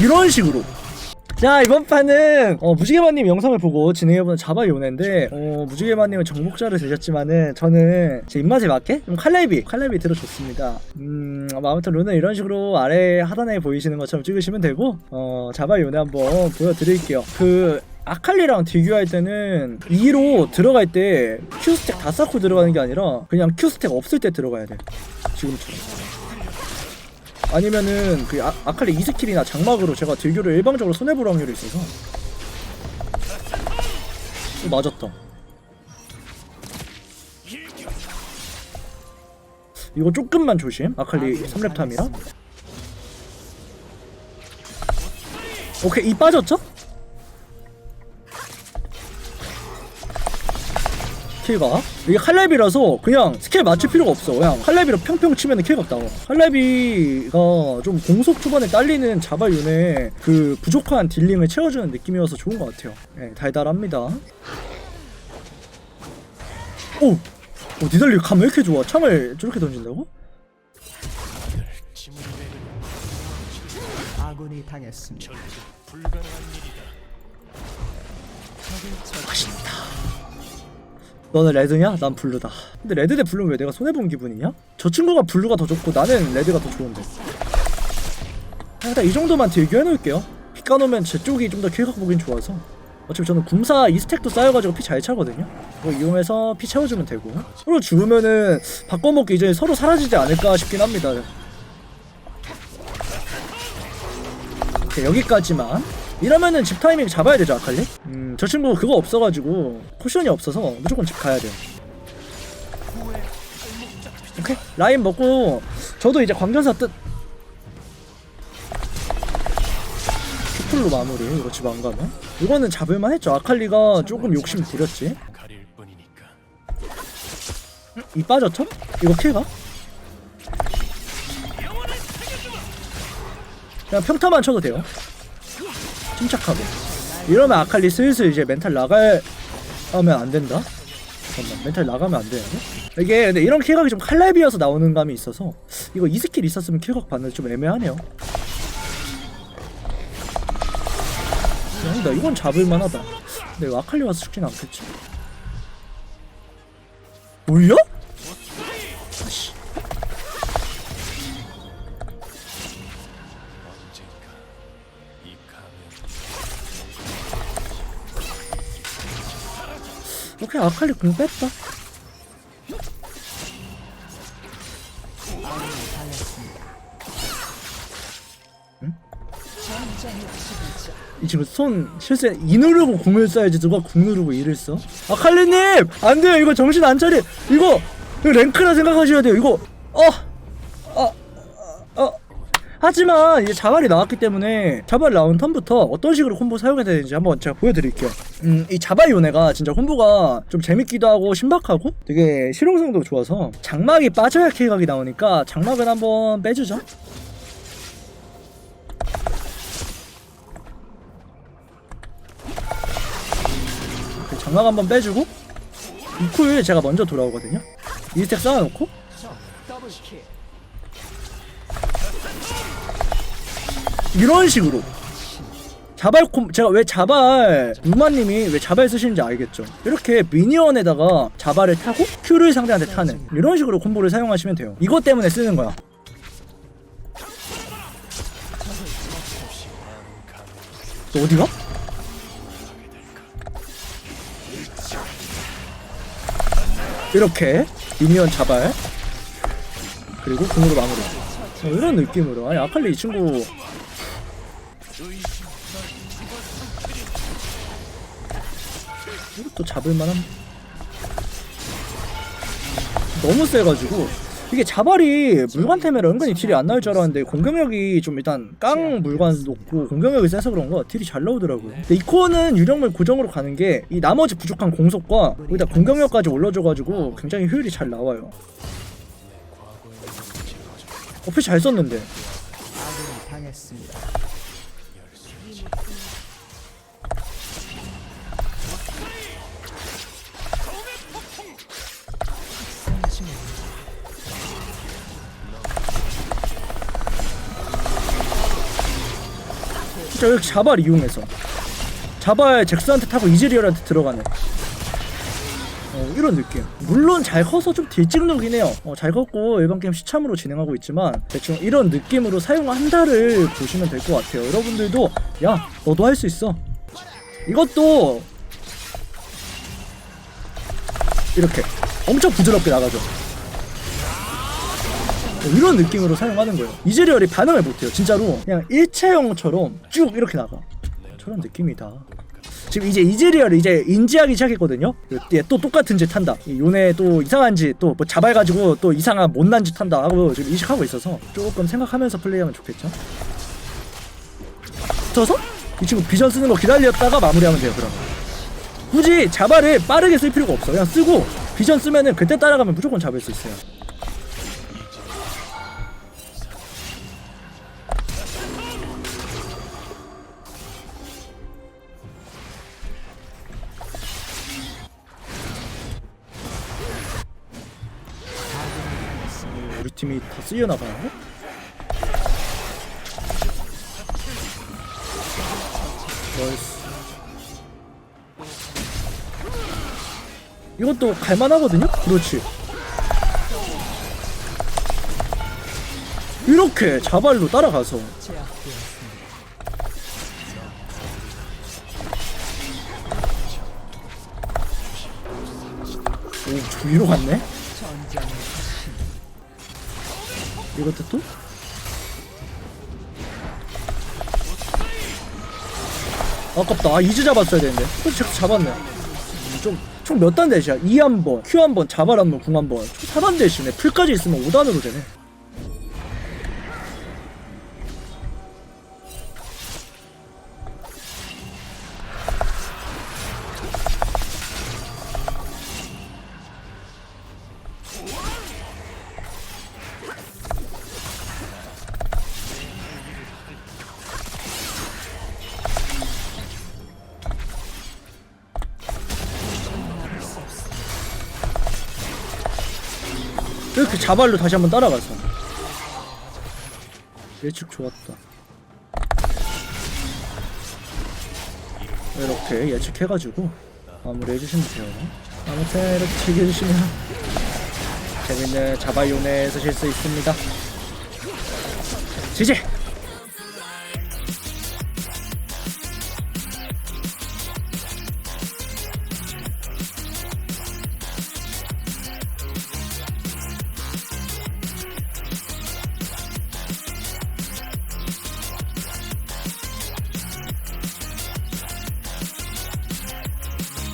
이런 식으로. 자 이번 판은 어, 무지개만님 영상을 보고 진행해보는 자바 요네인데 어, 무지개만님은 정복자를 되셨지만은 저는 제 입맛에 맞게 좀 칼날비 칼날비 들어줬습니다. 음뭐 아무튼 룬은 이런 식으로 아래 하단에 보이시는 것처럼 찍으시면 되고 어 자바 요네 한번 보여드릴게요. 그 아칼리랑 딜교할 때는 2로 들어갈 때 Q스택 다 쌓고 들어가는 게 아니라 그냥 Q스택 없을 때 들어가야 돼. 지금처럼. 아니면은 그 아, 아칼리 2스킬이나 장막으로 제가 딜교를 일방적으로 손해볼 확률이 있어서. 어, 맞았다. 이거 조금만 조심. 아칼리 3렙 탐이라. 오케이 이 빠졌죠? 킬각 이게 칼렙이라서 그냥 스킬 맞출 필요가 없어 그냥 칼렙이로 평평 치면 나와 칼렙이가 좀 공속 초반에 딸리는 자바윤의 그 부족한 딜링을 채워주는 느낌이어서 좋은 것 같아요 네, 달달합니다 오! 어, 니달리 감 왜 이렇게 좋아 창을 저렇게 던진다고? 아군이 당했습니다. 너는 레드냐? 난 블루다. 근데 레드 대 블루는 왜 내가 손해본 기분이냐? 저 친구가 블루가 더 좋고 나는 레드가 더 좋은데. 아, 일단 이 정도만 딜교 해놓을게요. 피 까놓으면 제 쪽이 좀 더 킬각 보긴 좋아서. 어차피 저는 굼사 2스택도 쌓여가지고 피 잘 차거든요. 그거 이용해서 피 채워주면 되고. 서로 죽으면은 바꿔먹기 이제 서로 사라지지 않을까 싶긴 합니다. 오케이, 여기까지만 이러면은 집 타이밍 잡아야 되죠 아칼리? 음, 저 친구 그거 없어가지고 포션이 없어서 무조건 집 가야 돼요 오케이 라인 먹고 저도 이제 광전사 뜻 큐플로 마무리 이거 집 안 가면 이거는 잡을만 했죠 아칼리가 조금 욕심 부렸지. 이 빠졌죠? 이거 킬가? 그냥 평타만 쳐도 돼요 침착하게. 이러면 아칼리 슬슬 이제 멘탈 나갈 하면 안 된다? 잠깐만 멘탈 나가면 안 되는데? 이게 근데 이런 킬각이 좀 칼날비어서 나오는 감이 있어서 이거 이 스킬 있었으면 킬각 받는 좀 애매하네요. 아니다 이건 잡을만하다. 근데 왜 아칼리 와서 죽진 않겠지. 올려? 오케이 아칼리 공 뺐다. 이 친구 손 실세 이 누르고 공을 써야지 누가 궁 누르고 이를 써? 아칼리님! 안 돼요 이거 정신 안 차리. 이거 이거 랭크라 생각하셔야 돼요 이거. 어, 하지만 이제 자발이 나왔기 때문에 자발 나온 턴부터 어떤 식으로 콤보 사용해야 되는지 한번 제가 보여드릴게요. 음 이 자발 요네가 진짜 콤보가 좀 재밌기도 하고 신박하고 되게 실용성도 좋아서 장막이 빠져야 킬각이 나오니까 장막은 한번 빼주죠. 그 장막 한번 빼주고 이쿨 제가 먼저 돌아오거든요. 이 스택 쌓아놓고 이런 식으로. 자발 콤 제가 왜 자발 루마님이 왜 자발 쓰시는지 알겠죠? 이렇게 미니언에다가 자발을 타고 큐를 상대한테 타는 이런 식으로 콤보를 사용하시면 돼요. 이것 때문에 쓰는 거야. 너 어디가? 이렇게 미니언 자발 그리고 궁으로 마무리. 어, 이런 느낌으로. 아니 아칼리 이 친구 이것도 잡을만한? 너무 세가지고. 이게 자발이 물관템이라 은근히 딜이 안 나올 줄 알았는데 공격력이 좀 일단 깡 물관 높고 공격력이 세서 그런가 딜이 잘 나오더라고요. 근데 이 코어는 유령물 고정으로 가는 게 이 나머지 부족한 공속과 거기다 공격력까지 올려줘가지고 굉장히 효율이 잘 나와요. 어플 잘 썼는데 자 여기 자발 이용해서 자발 잭스한테 타고 이즈리얼한테 들어가네 어, 이런 느낌. 물론 잘 커서 좀 딜찍누긴 해요. 어, 잘 컸고 일반 게임 시참으로 진행하고 있지만 대충 이런 느낌으로 사용한다를 보시면 될 것 같아요. 여러분들도 야 너도 할 수 있어. 이것도 이렇게 엄청 부드럽게 나가죠. 어, 이런 느낌으로 사용하는 거예요 이즈리얼이 반응을 못해요 진짜로 그냥 일체형처럼 쭉 이렇게 나가 저런 느낌이다 지금 이제 이즈리얼이 이제 인지하기 시작했거든요. 얘또 똑같은 짓 한다. 이 요네 또 이상한 짓, 또뭐 자발가지고 또 이상한 못난 짓 한다 하고 지금 인식하고 있어서 조금 생각하면서 플레이하면 좋겠죠. 붙어서 이 친구 비전 쓰는 거 기다렸다가 마무리하면 돼요. 그럼 굳이 자발을 빠르게 쓸 필요가 없어. 그냥 쓰고 비전 쓰면은 그때 따라가면 무조건 잡을 수 있어요. 팀이 다 쓸려 나가는데? 나이스. 이것도 갈만하거든요? 그렇지. 이렇게 자발로 따라가서. 오, 저 위로 갔네? 이것도 또? 아깝다. 아, 이즈 잡았어야 되는데. 제가 잡았네. 음, 좀, 총 몇 단 대시야? 2한 번, Q 한 번, 자발 한 번, 궁 한 번. 총 4단 대시네. 풀까지 있으면 5단으로 되네. 이렇게 자발로 다시 한번 따라가서. 예측 좋았다. 이렇게 예측해가지고 마무리 해주시면 돼요. 아무튼 이렇게 즐겨주시면 재밌는 자발요네에서 쉴수 있습니다. 지지!